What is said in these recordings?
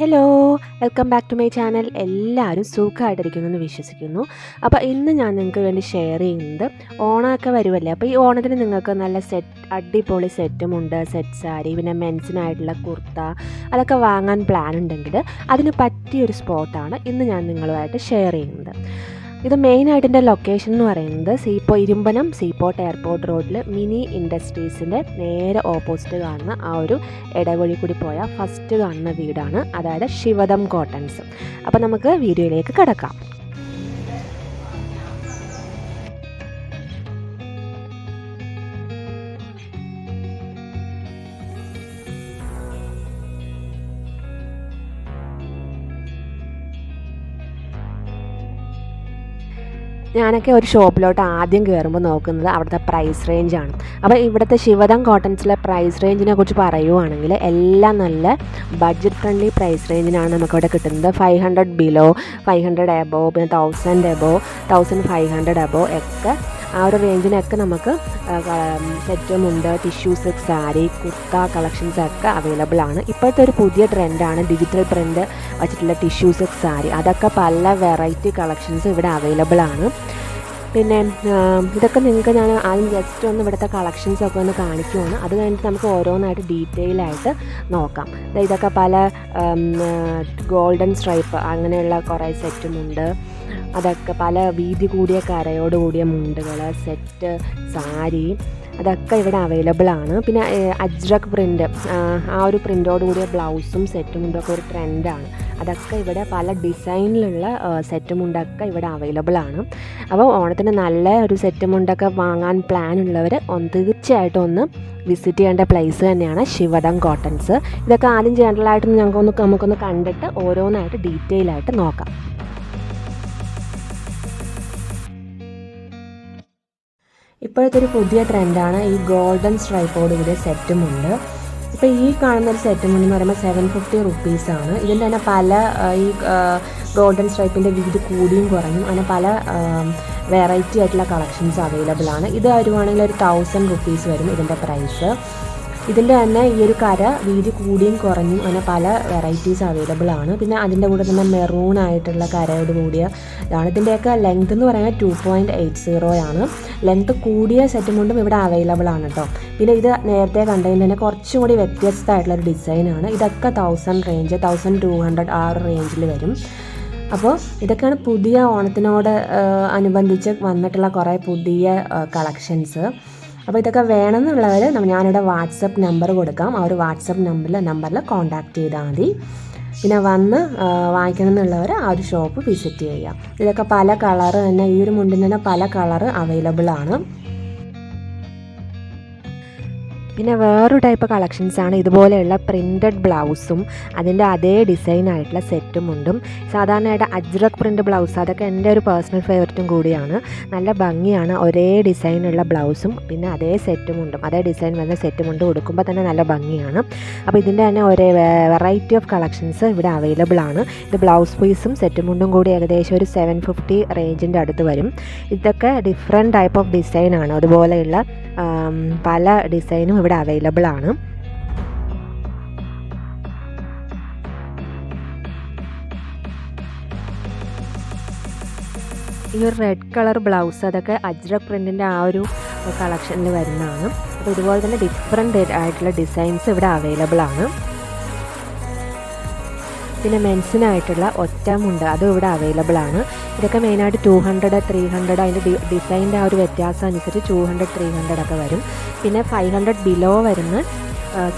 Hello welcome back to my channel എല്ലാവരും സുഖമായിട്ടിരിക്കുന്നു എന്ന് വിശ്വസിക്കുന്നു. അപ്പോൾ ഇന്ന് ഞാൻ നിങ്ങൾക്ക് വേണ്ടി ഷെയർ ചെയ്യുന്നത് ഓണമൊക്കെ വരുമല്ലേ അപ്പോൾ ഈ ഓണത്തിന് നിങ്ങൾക്ക് നല്ല സെറ്റ് അടിപൊളി സെറ്റും ഉണ്ട്. സെറ്റ് സാരി പിന്നെ മെൻസിനായിട്ടുള്ള കുർത്ത അതൊക്കെ വാങ്ങാൻ പ്ലാൻ ഉണ്ടെങ്കിൽ അതിന് പറ്റിയൊരു സ്പോട്ടാണ് ഇന്ന് ഞാൻ നിങ്ങളുമായിട്ട് ഷെയർ ചെയ്യുന്നത്. ഇത് മെയിനായിട്ട് എന്റെ ലൊക്കേഷൻ എന്ന് പറയുന്നത് സീപ്പോ ഇരുമ്പനം സീപോർട്ട് എയർപോർട്ട് റോഡിൽ മിനി ഇൻഡസ്ട്രീസിന്റെ നേരെ ഓപ്പോസിറ്റ് കാണുന്ന ആ ഒരു ഇടവഴി കൂടി പോയ ഫസ്റ്റ് കാണുന്ന വീടാണ്. അതായത് ശിവദം കോട്ടൺസ്. അപ്പോൾ നമുക്ക് വീഡിയോയിലേക്ക് കിടക്കാം. ഞാനൊക്കെ ഒരു ഷോപ്പിലോട്ട് ആദ്യം കയറുമ്പോൾ നോക്കുന്നത് അവിടുത്തെ പ്രൈസ് റേഞ്ചാണ് അപ്പോൾ ഇവിടുത്തെ ശിവദം കോട്ടൺസിലെ പ്രൈസ് റേഞ്ചിനെ കുറിച്ച് പറയുവാണെങ്കിൽ എല്ലാം നല്ല ബഡ്ജറ്റ് ഫ്രണ്ട്ലി പ്രൈസ് റേഞ്ചിനാണ് നമുക്കിവിടെ കിട്ടുന്നത്. Five hundred below five hundred above പിന്നെ thousand above thousand five hundred above ഒക്കെ ആ ഒരു റേഞ്ചിനൊക്കെ നമുക്ക് സെറ്റുമുണ്ട് ടിഷ്യൂസ് സാരി കുർത്ത കളക്ഷൻസ് ഒക്കെ അവൈലബിൾ ആണ്. ഇപ്പോഴത്തെ ഒരു പുതിയ ട്രെൻഡാണ് ഡിജിറ്റൽ പ്രിന്റ് വച്ചിട്ടുള്ള ടിഷ്യൂസ് സാരി അതൊക്കെ പല വെറൈറ്റി കളക്ഷൻസ് ഇവിടെ അവൈലബിൾ ആണ്. പിന്നെ ഇതൊക്കെ നിങ്ങൾക്ക് ഞാൻ ആദ്യം ജസ്റ്റ് ഒന്ന് ഇവിടുത്തെ കളക്ഷൻസ് ഒക്കെ ഒന്ന് കാണിക്കുവാണ്. അത് കഴിഞ്ഞിട്ട് നമുക്ക് ഓരോന്നായിട്ട് ഡീറ്റെയിൽ ആയിട്ട് നോക്കാം. ഇതൊക്കെ പല ഗോൾഡൻ സ്ട്രൈപ്പ് അങ്ങനെയുള്ള കുറേ സെറ്റുമുണ്ട് അതൊക്കെ പല വീതി കൂടിയ കരയോട് കൂടിയ മുണ്ടുകൾ സെറ്റ് സാരി അതൊക്കെ ഇവിടെ അവൈലബിൾ ആണ്. പിന്നെ അജ്രക് പ്രിന്റ് ആ ഒരു പ്രിന്റോട് കൂടിയ ബ്ലൗസും സെറ്റും മുണ്ടൊക്കെ ഒരു ട്രെൻഡാണ് അതൊക്കെ ഇവിടെ പല ഡിസൈനിലുള്ള സെറ്റ് മുണ്ടൊക്കെ ഇവിടെ അവൈലബിൾ ആണ്. അപ്പോൾ ഓണത്തിന് നല്ല ഒരു സെറ്റ് മുണ്ടൊക്കെ വാങ്ങാൻ പ്ലാൻ ഉള്ളവർ തീർച്ചയായിട്ടും ഒന്ന് വിസിറ്റ് ചെയ്യേണ്ട പ്ലേസ് തന്നെയാണ് ശിവദം കോട്ടൺസ്. ഇതൊക്കെ ആദ്യം ചെയ്യേണ്ടതായിട്ട് ഞങ്ങൾക്കൊന്ന് നമുക്കൊന്ന് കണ്ടിട്ട് ഓരോന്നായിട്ട് ഡീറ്റെയിൽ ആയിട്ട് നോക്കാം. ഇപ്പോഴത്തെ ഒരു പുതിയ ട്രെൻഡാണ് ഈ ഗോൾഡൻ സ്ട്രൈപ്പോട് കൂടിയ സെറ്റുമുണ്ട് ഇപ്പോൾ ഈ കാണുന്ന ഒരു സെറ്റുമുണ്ട് എന്ന് പറയുമ്പോൾ സെവൻ ഫിഫ്റ്റി റുപ്പീസാണ് ഇതിന്റെ തന്നെ പല ഈ ഗോൾഡൻ സ്ട്രൈപ്പിന്റെ വീതി കൂടിയും കുറഞ്ഞും അങ്ങനെ പല വെറൈറ്റി ആയിട്ടുള്ള കളക്ഷൻസ് അവൈലബിൾ ആണ്. ഇത് വരുവാണെങ്കിൽ ഒരു തൗസൻഡ് റുപ്പീസ് വരും ഇതിന്റെ പ്രൈസ് ഇതിന്റെ തന്നെ ഈ ഒരു കര വീതി കൂടിയും കുറഞ്ഞും. അങ്ങനെ പല വെറൈറ്റീസ് അവൈലബിൾ ആണ്. പിന്നെ അതിന്റെ കൂടെ തന്നെ മെറൂൺ ആയിട്ടുള്ള കരയോട് കൂടിയ ഇതാണ്. ഇതിന്റെയൊക്കെ ലെങ്ത് എന്ന് പറയുന്നത് ടു പോയിന്റ് എയ്റ്റ് സീറോ ആണ്. ലെങ്ത് കൂടിയ സെറ്റും കൊണ്ടും ഇവിടെ അവൈലബിൾ ആണ് കേട്ടോ പിന്നെ ഇത് നേരത്തെ കണ്ടതിന് തന്നെ കുറച്ചും കൂടി വ്യത്യസ്തമായിട്ടുള്ളൊരു ഡിസൈനാണ് ഇതൊക്കെ thousand range thousand two hundred ആ ഒരു റേഞ്ചിൽ വരും. അപ്പോൾ ഇതൊക്കെയാണ് പുതിയ ഓണത്തിനോട് അനുബന്ധിച്ച് വന്നിട്ടുള്ള കുറേ പുതിയ കളക്ഷൻസ് അപ്പോൾ ഇതൊക്കെ വേണമെന്നുള്ളവർ ഞാനിവിടെ വാട്സപ്പ് നമ്പർ കൊടുക്കാം. ആ ഒരു വാട്സപ്പ് നമ്പറിൽ നമ്പറിൽ കോൺടാക്റ്റ് ചെയ്താൽ മതി. പിന്നെ വന്ന് വാങ്ങിക്കണം എന്നുള്ളവർ ആ ഒരു ഷോപ്പ് വിസിറ്റ് ചെയ്യുക ഇതൊക്കെ പല കളർ തന്നെ ഈ ഒരു മുണ്ടിന് തന്നെ പല കളർ അവൈലബിൾ ആണ്. പിന്നെ വേറൊരു ടൈപ്പ് കളക്ഷൻസാണ് ഇതുപോലെയുള്ള പ്രിന്റഡ് ബ്ലൗസും അതിന്റെ അതേ ഡിസൈൻ ആയിട്ടുള്ള സെറ്റും ഉണ്ടും. സാധാരണയായിട്ട് അജ്രക് പ്രിന്റ് ബ്ലൗസ് അതൊക്കെ എന്റെ ഒരു പേഴ്സണൽ ഫേവററ്റും കൂടിയാണ്. നല്ല ഭംഗിയാണ് ഒരേ ഡിസൈനുള്ള ബ്ലൗസും പിന്നെ അതേ സെറ്റും ഉണ്ടും. അതേ ഡിസൈൻ വന്ന സെറ്റും ഉണ്ട് കൊടുക്കുമ്പോൾ തന്നെ നല്ല ഭംഗിയാണ്. അപ്പോൾ ഇതിന്റെ തന്നെ ഒരേ വെറൈറ്റി ഓഫ് കളക്ഷൻസ് ഇവിടെ അവൈലബിൾ ആണ്. ഇത് ബ്ലൗസ് പീസും സെറ്റും മുണ്ടും കൂടി ഏകദേശം ഒരു സെവൻ ഫിഫ്റ്റി റേഞ്ചിന്റെ അടുത്ത് വരും. ഇതൊക്കെ ഡിഫറെന്റ് ടൈപ്പ് ഓഫ് ഡിസൈനാണ് അതുപോലെയുള്ള പല ഡിസൈനും ഇവിടെ അവൈലബിൾ ആണ്. ഈ ഒരു റെഡ് കളർ ബ്ലൗസ് അതൊക്കെ അജ്രക് പ്രിന്റിന്റെ ആ ഒരു കളക്ഷനിൽ വരുന്നതാണ്. അപ്പോൾ ഇതുപോലെ തന്നെ ഡിഫറെന്റ് ആയിട്ടുള്ള ഡിസൈൻസ് ഇവിടെ അവൈലബിൾ ആണ്. പിന്നെ മെൻസിനായിട്ടുള്ള ഒറ്റമുണ്ട്. അതും ഇവിടെ അവൈലബിൾ ആണ്. ഇതൊക്കെ മെയിനായിട്ട് ടു ഹൺഡ്രഡ് ത്രീ ഹൺഡ്രഡ് അതിന്റെ ഡിസൈന്റെ ആ ഒരു വ്യത്യാസം അനുസരിച്ച് ടു ഹൺഡ്രഡ് ത്രീ ഹൺഡ്രഡ് ഒക്കെ വരും. പിന്നെ ഫൈവ് ഹൺഡ്രഡ് ബിലോ വരുന്ന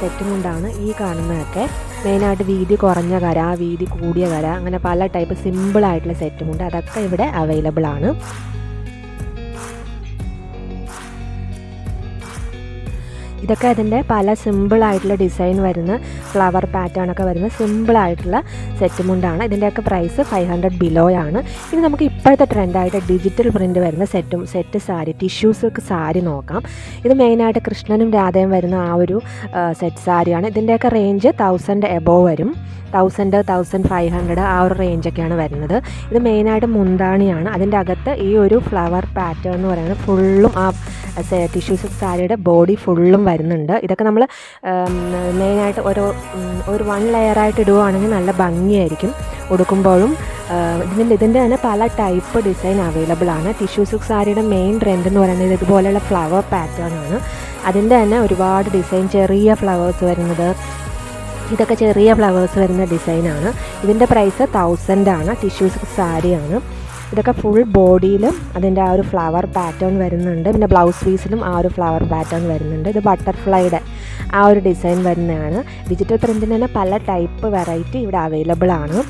സെറ്റും കൊണ്ടാണ് ഈ കാണുന്നതൊക്കെ. മെയിനായിട്ട് വീതി കുറഞ്ഞ കര വീതി കൂടിയ കര അങ്ങനെ പല ടൈപ്പ് സിമ്പിളായിട്ടുള്ള സെറ്റും ഉണ്ട് അതൊക്കെ ഇവിടെ അവൈലബിൾ ആണ്. ഇതൊക്കെ അതിന്റെ പല സിമ്പിളായിട്ടുള്ള ഡിസൈൻ വരുന്ന ഫ്ലവർ പാറ്റേൺ ഒക്കെ വരുന്ന സിമ്പിളായിട്ടുള്ള സെറ്റ് മുണ്ടാണ് ഇതിന്റെയൊക്കെ പ്രൈസ് ഫൈവ് ഹൺഡ്രഡ് ബിലോ ആണ്. ഇനി നമുക്ക് ഇപ്പോഴത്തെ ട്രെൻഡായിട്ട് ഡിജിറ്റൽ പ്രിന്റ് വരുന്ന സെറ്റും set sari tissue silk sari നോക്കാം. ഇത് മെയിനായിട്ട് കൃഷ്ണനും രാധയും വരുന്ന ആ ഒരു സെറ്റ് സാരിയാണ് ഇതിന്റെയൊക്കെ റേഞ്ച് തൗസൻഡ് എബോവ് വരും. തൗസൻഡ് തൗസൻഡ് ഫൈവ് ഹൺഡ്രഡ് ആ ഒരു റേഞ്ചൊക്കെയാണ് വരുന്നത്. ഇത് മെയിനായിട്ട് മുന്താണിയാണ്. അതിന്റെ അകത്ത് ഈ ഒരു ഫ്ലവർ പാറ്റേൺ എന്ന് പറയുന്നത് ഫുള്ളും ആ ടിഷ്യൂ സിൽക്ക് സാരിയുടെ ബോഡി ഫുള്ളും വരുന്നുണ്ട്. ഇതൊക്കെ നമ്മൾ മെയിനായിട്ട് ഒരു ഒരു വൺ ലെയറായിട്ട് ഇടുവാണെങ്കിൽ നല്ല ഭംഗിയായിരിക്കും. ഉടുക്കുമ്പോഴും ഇതിന്റെ ഇതിന്റെ തന്നെ പല ടൈപ്പ് ഡിസൈൻ അവൈലബിൾ ആണ്. ടിഷ്യൂ സിൽക്ക് സാരിയുടെ മെയിൻ ട്രെൻഡ് എന്ന് പറയുന്നത് ഇതുപോലെയുള്ള ഫ്ലവർ പാറ്റേൺ ആണ്. അതിന്റെ തന്നെ ഒരുപാട് ഡിസൈൻ ചെറിയ ഫ്ലവേഴ്സ് വരുന്നത്. ഇതൊക്കെ ചെറിയ ഫ്ലവേഴ്സ് വരുന്ന ഡിസൈനാണ് ഇതിന്റെ പ്രൈസ് തൗസൻഡ് ആണ്. ടിഷ്യൂ സിൽക്ക് സാരിയാണ് ഇതൊക്കെ ഫുൾ ബോഡിയിലും അതിന്റെ ആ ഒരു ഫ്ലവർ പാറ്റേൺ വരുന്നുണ്ട്. പിന്നെ ബ്ലൗസ് പീസിലും ആ ഒരു ഫ്ലവർ പാറ്റേൺ വരുന്നുണ്ട്. ഇത് ബട്ടർഫ്ലൈയുടെ ആ ഒരു ഡിസൈൻ വരുന്നതാണ്. ഡിജിറ്റൽ പ്രിന്റിന് തന്നെ പല ടൈപ്പ് വെറൈറ്റി ഇവിടെ അവൈലബിൾ ആണ്.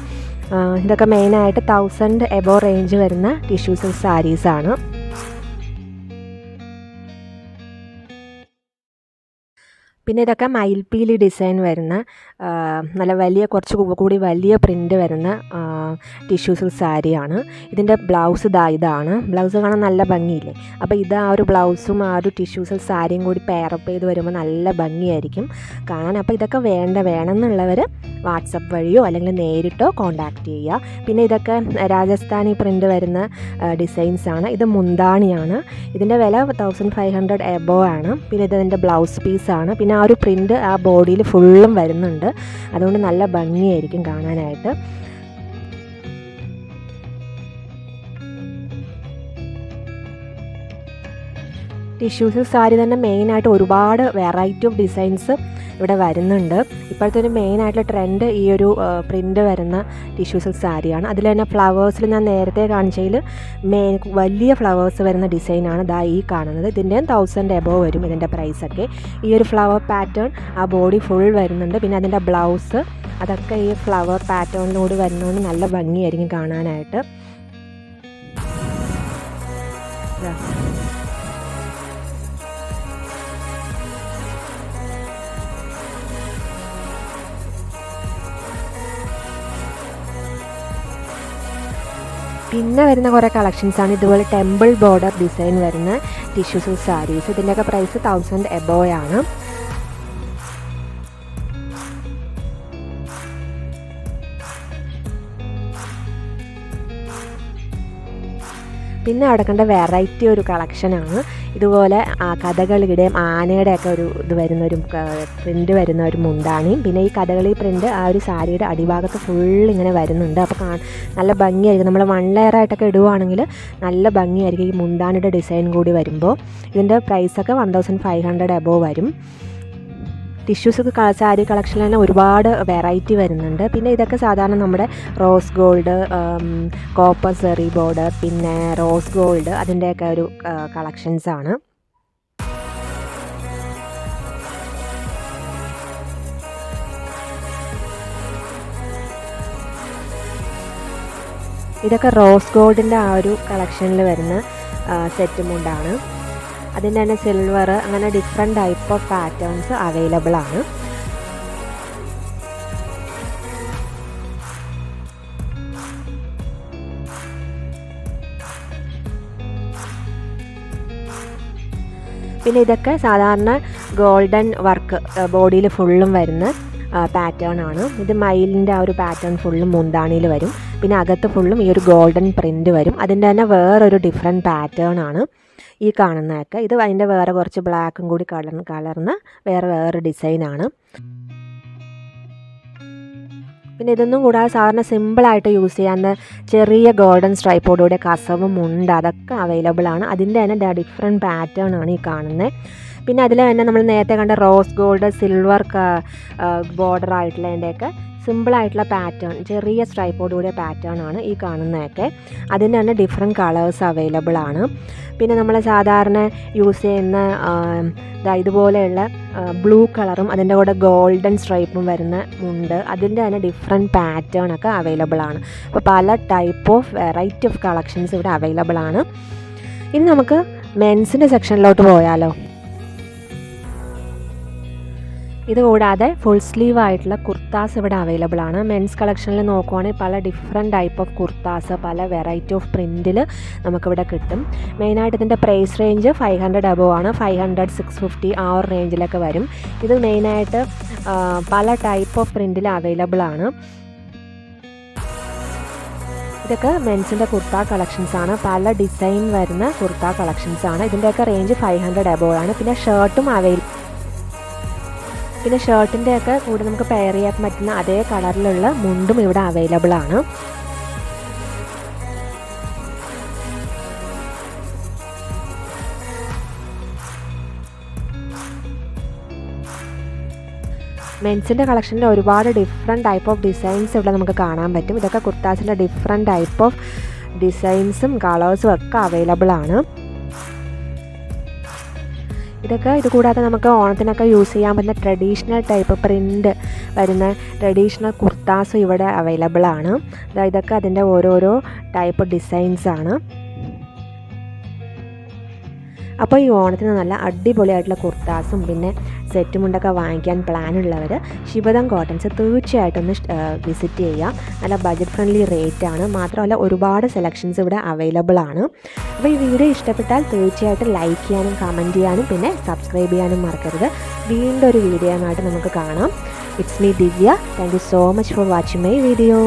ഇതൊക്കെ മെയിനായിട്ട് തൗസൻഡ് എബോ റേഞ്ച് വരുന്ന ടിഷ്യൂ സിൽക്ക് സാരീസാണ് പിന്നെ ഇതൊക്കെ മയിൽപ്പീലി ഡിസൈൻ വരുന്ന നല്ല വലിയ കുറച്ച് കൂടി വലിയ പ്രിന്റ് വരുന്ന ടിഷ്യൂ സിൽക്ക് സാരിയാണ്. ഇതിന്റെ ബ്ലൗസ് ഇതാ ഇതാണ്. ബ്ലൗസ് കാണാൻ നല്ല ഭംഗിയില്ലേ? അപ്പോൾ ഇത് ആ ഒരു ബ്ലൗസും ആ ഒരു ടിഷ്യൂ സിൽക്ക് സാരിയും കൂടി പെയറപ്പ് ചെയ്ത് വരുമ്പോൾ നല്ല ഭംഗിയായിരിക്കും കാണാൻ. അപ്പോൾ ഇതൊക്കെ വേണ്ട വേണമെന്നുള്ളവർ വാട്സപ്പ് വഴിയോ അല്ലെങ്കിൽ നേരിട്ടോ കോൺടാക്റ്റ് ചെയ്യുക. പിന്നെ ഇതൊക്കെ രാജസ്ഥാനി പ്രിന്റ് വരുന്ന ഡിസൈൻസ് ആണ്. ഇത് മുന്താണിയാണ്. ഇതിന്റെ വില തൗസൻഡ് ഫൈവ് ഹൺഡ്രഡ് എബോ ആണ്. പിന്നെ ഇതിന്റെ ബ്ലൗസ് പീസാണ് പിന്നെ ആ ഒരു പ്രിന്റ് ആ ബോഡിയിൽ ഫുള്ളും വരുന്നുണ്ട്. അതുകൊണ്ട് നല്ല ഭംഗിയായിരിക്കും കാണാനായിട്ട്. ടിഷ്യൂസ് സാരി തന്നെ മെയിനായിട്ട് ഒരുപാട് വെറൈറ്റി ഓഫ് ഡിസൈൻസ് ഇവിടെ വരുന്നുണ്ട്. ഇപ്പോഴത്തെ ഒരു മെയിനായിട്ടുള്ള ട്രെൻഡ് ഈ ഒരു പ്രിന്റ് വരുന്ന ടിഷ്യൂ സിൽക്ക് സാരിയാണ്. അതിൽ തന്നെ ഫ്ലവേഴ്സിൽ ഞാൻ നേരത്തെ കാണിച്ചതിൽ മെയിൻ വലിയ ഫ്ലവേഴ്സ് വരുന്ന ഡിസൈനാണ് ദാ ഈ കാണുന്നത്. ഇതിന്റെയും തൗസൻഡ് എബോ വരും ഇതിന്റെ പ്രൈസൊക്കെ ഈ ഒരു ഫ്ലവർ പാറ്റേൺ ആ ബോഡി ഫുൾ വരുന്നുണ്ട്. പിന്നെ അതിന്റെ ബ്ലൗസ് അതൊക്കെ ഈ ഫ്ലവർ പാറ്റേണിലൂടെ വരുന്നതുകൊണ്ട് നല്ല ഭംഗിയായിരിക്കും കാണാനായിട്ട്. ദാ. പിന്നെ വരുന്ന കുറേ കളക്ഷൻസാണ് ഇതുപോലെ ടെമ്പിൾ ബോർഡർ ഡിസൈൻ വരുന്ന ടിഷ്യൂ സിൽക്ക് സാരീസ് ഇതിന്റെയൊക്കെ പ്രൈസ് തൗസൻഡ് എബോയാണ് പിന്നെ അവിടെ കണ്ട വെറൈറ്റി ഒരു കളക്ഷനാണ് ഇതുപോലെ കഥകളിയുടെയും ആനയുടെയൊക്കെ ഒരു ഇത് വരുന്ന ഒരു പ്രിന്റ് വരുന്ന ഒരു മുണ്ടാണിയും. പിന്നെ ഈ കഥകളി പ്രിന്റ് ആ ഒരു സാരിയുടെ അടിഭാഗത്ത് ഫുൾ ഇങ്ങനെ വരുന്നുണ്ട്. അപ്പോൾ കാ നല്ല ഭംഗിയായിരിക്കും. നമ്മൾ വൺ ലെയറായിട്ടൊക്കെ ഇടുവാണെങ്കിൽ നല്ല ഭംഗിയായിരിക്കും ഈ മുണ്ടാണിയുടെ ഡിസൈൻ കൂടി വരുമ്പോൾ ഇതിന്റെ പ്രൈസൊക്കെ one thousand five hundred above വരും. ടിഷ്യൂസ് സാരി കളക്ഷനിൽ തന്നെ ഒരുപാട് വെറൈറ്റി വരുന്നുണ്ട്. പിന്നെ ഇതൊക്കെ സാധാരണ നമ്മുടെ rose gold copper zari border പിന്നെ റോസ് ഗോൾഡ് അതിന്റെയൊക്കെ ഒരു കളക്ഷൻസ് ആണ്. ഇതൊക്കെ റോസ് ഗോൾഡിന്റെ ആ ഒരു കളക്ഷനിൽ വരുന്ന സെറ്റ് മുണ്ടാണ് അതിന്റെ തന്നെ സിൽവർ അങ്ങനെ different type of patterns available ആണ്. പിന്നെ ഇതൊക്കെ സാധാരണ ഗോൾഡൻ വർക്ക് ബോഡിയിൽ ഫുള്ളും വരുന്ന പാറ്റേൺ ആണ്. ഇത് മയിലിന്റെ ആ ഒരു പാറ്റേൺ ഫുള്ളും മുന്താണിയിൽ വരും. പിന്നെ അകത്ത് ഫുള്ളും ഈ ഒരു ഗോൾഡൻ പ്രിന്റ് വരും. അതിന്റെ തന്നെ വേറൊരു ഡിഫറെന്റ് പാറ്റേൺ ആണ്. ഈ കാണുന്നതൊക്കെ. ഇത് അതിന്റെ വേറെ കുറച്ച് ബ്ലാക്കും കൂടി കളർ കളർന്ന് വേറെ വേറെ ഡിസൈനാണ് പിന്നെ ഇതൊന്നും കൂടാതെ സാധാരണ സിമ്പിളായിട്ട് യൂസ് ചെയ്യാവുന്ന ചെറിയ ഗോൾഡൻ സ്ട്രൈപ്പോടുകൂടെ കസവും ഉണ്ട് അതൊക്കെ അവൈലബിൾ ആണ്. അതിന്റെ തന്നെ ഡിഫറെന്റ് പാറ്റേൺ ആണ് ഈ കാണുന്നത് പിന്നെ അതിൽ തന്നെ നമ്മൾ നേരത്തെ കണ്ട റോസ് ഗോൾഡ് സിൽവർ ബോർഡർ ആയിട്ടുള്ളതിന്റെയൊക്കെ സിമ്പിളായിട്ടുള്ള പാറ്റേൺ ചെറിയ സ്ട്രൈപ്പോടുകൂടിയ പാറ്റേൺ ആണ് ഈ കാണുന്നതൊക്കെ. അതിന്റെ തന്നെ ഡിഫറെന്റ് കളേഴ്സ് അവൈലബിൾ ആണ്. പിന്നെ നമ്മൾ സാധാരണ യൂസ് ചെയ്യുന്ന ഇതുപോലെയുള്ള ബ്ലൂ കളറും അതിന്റെ കൂടെ ഗോൾഡൻ സ്ട്രൈപ്പും വരുന്ന ഉണ്ട് അതിന്റെ തന്നെ ഡിഫറെന്റ് പാറ്റേൺ ഒക്കെ അവൈലബിൾ ആണ്. അപ്പോൾ പല type of variety of collections ഇവിടെ അവൈലബിൾ ആണ്. ഇനി നമുക്ക് മെൻസിന്റെ സെക്ഷനിലോട്ട് പോയാലോ. ഇത് കൂടാതെ ഫുൾ സ്ലീവ് ആയിട്ടുള്ള കുർത്താസ് ഇവിടെ അവൈലബിൾ ആണ്. മെൻസ് കളക്ഷനിൽ നോക്കുവാണെങ്കിൽ പല ഡിഫറെന്റ് ടൈപ്പ് ഓഫ് കുർത്താസ് പല വെറൈറ്റി ഓഫ് പ്രിന്റിൽ നമുക്കിവിടെ കിട്ടും. മെയിനായിട്ട് ഇതിന്റെ price range five hundred above ആണ്. ഫൈവ് ഹൺഡ്രഡ് സിക്സ് ഫിഫ്റ്റി ആ ഒരു റേഞ്ചിലൊക്കെ വരും. ഇത് മെയിനായിട്ട് പല ടൈപ്പ് ഓഫ് പ്രിന്റിൽ അവൈലബിൾ ആണ്. ഇതൊക്കെ മെൻസിന്റെ കുർത്ത കളക്ഷൻസ് ആണ്. പല ഡിസൈൻ വരുന്ന കുർത്ത കളക്ഷൻസ് ആണ്. ഇതിന്റെയൊക്കെ റേഞ്ച് ഫൈവ് ഹൺഡ്രഡ് അബോവ് ആണ്. പിന്നെ ഷർട്ടും അവൈൽ പിന്നെ ഷർട്ടിന്റെ ഒക്കെ കൂടെ നമുക്ക് പെയർ ചെയ്യാൻ പറ്റുന്ന അതേ കളറിലുള്ള മുണ്ടും ഇവിടെ അവൈലബിൾ ആണ്. മെൻസിന്റെ കളക്ഷനിൽ ഒരുപാട് ഡിഫറെന്റ് ടൈപ്പ് ഓഫ് ഡിസൈൻസ് ഇവിടെ നമുക്ക് കാണാൻ പറ്റും. ഇതൊക്കെ കുർത്താസിന്റെ ഡിഫറെന്റ് ടൈപ്പ് ഓഫ് ഡിസൈൻസും കളേഴ്സും ഒക്കെ അവൈലബിൾ ആണ്. ഇതൊക്കെ ഇത് കൂടാതെ നമുക്ക് ഓണത്തിനൊക്കെ യൂസ് ചെയ്യാൻ പറ്റുന്ന ട്രഡീഷണൽ ടൈപ്പ് പ്രിന്റ് വരുന്ന ട്രഡീഷണൽ കുർത്താസും ഇവിടെ അവൈലബിൾ ആണ്. ഇതൊക്കെ അതിന്റെ ഓരോരോ ടൈപ്പ് ഡിസൈൻസ് ആണ്. അപ്പോൾ ഈ ഓണത്തിന് നല്ല അടിപൊളിയായിട്ടുള്ള കുർത്താസും പിന്നെ സെറ്റ് മുണ്ടൊക്കെ വാങ്ങിക്കാൻ പ്ലാൻ ഉള്ളവർ ശിവദം കോട്ടൺസ് തീർച്ചയായിട്ടും ഒന്ന് വിസിറ്റ് ചെയ്യാം. നല്ല ബഡ്ജറ്റ് ഫ്രണ്ട്ലി റേറ്റ് ആണ്. മാത്രമല്ല ഒരുപാട് സെലക്ഷൻസ് ഇവിടെ അവൈലബിൾ ആണ്. അപ്പോൾ ഈ വീഡിയോ ഇഷ്ടപ്പെട്ടാൽ തീർച്ചയായിട്ടും ലൈക്ക് ചെയ്യാനും കമന്റ് ചെയ്യാനും പിന്നെ സബ്സ്ക്രൈബ് ചെയ്യാനും മറക്കരുത്. വീണ്ടും ഒരു വീഡിയോ ആയിട്ട് നമുക്ക് കാണാം. It's me Divya thank you so much for watching my video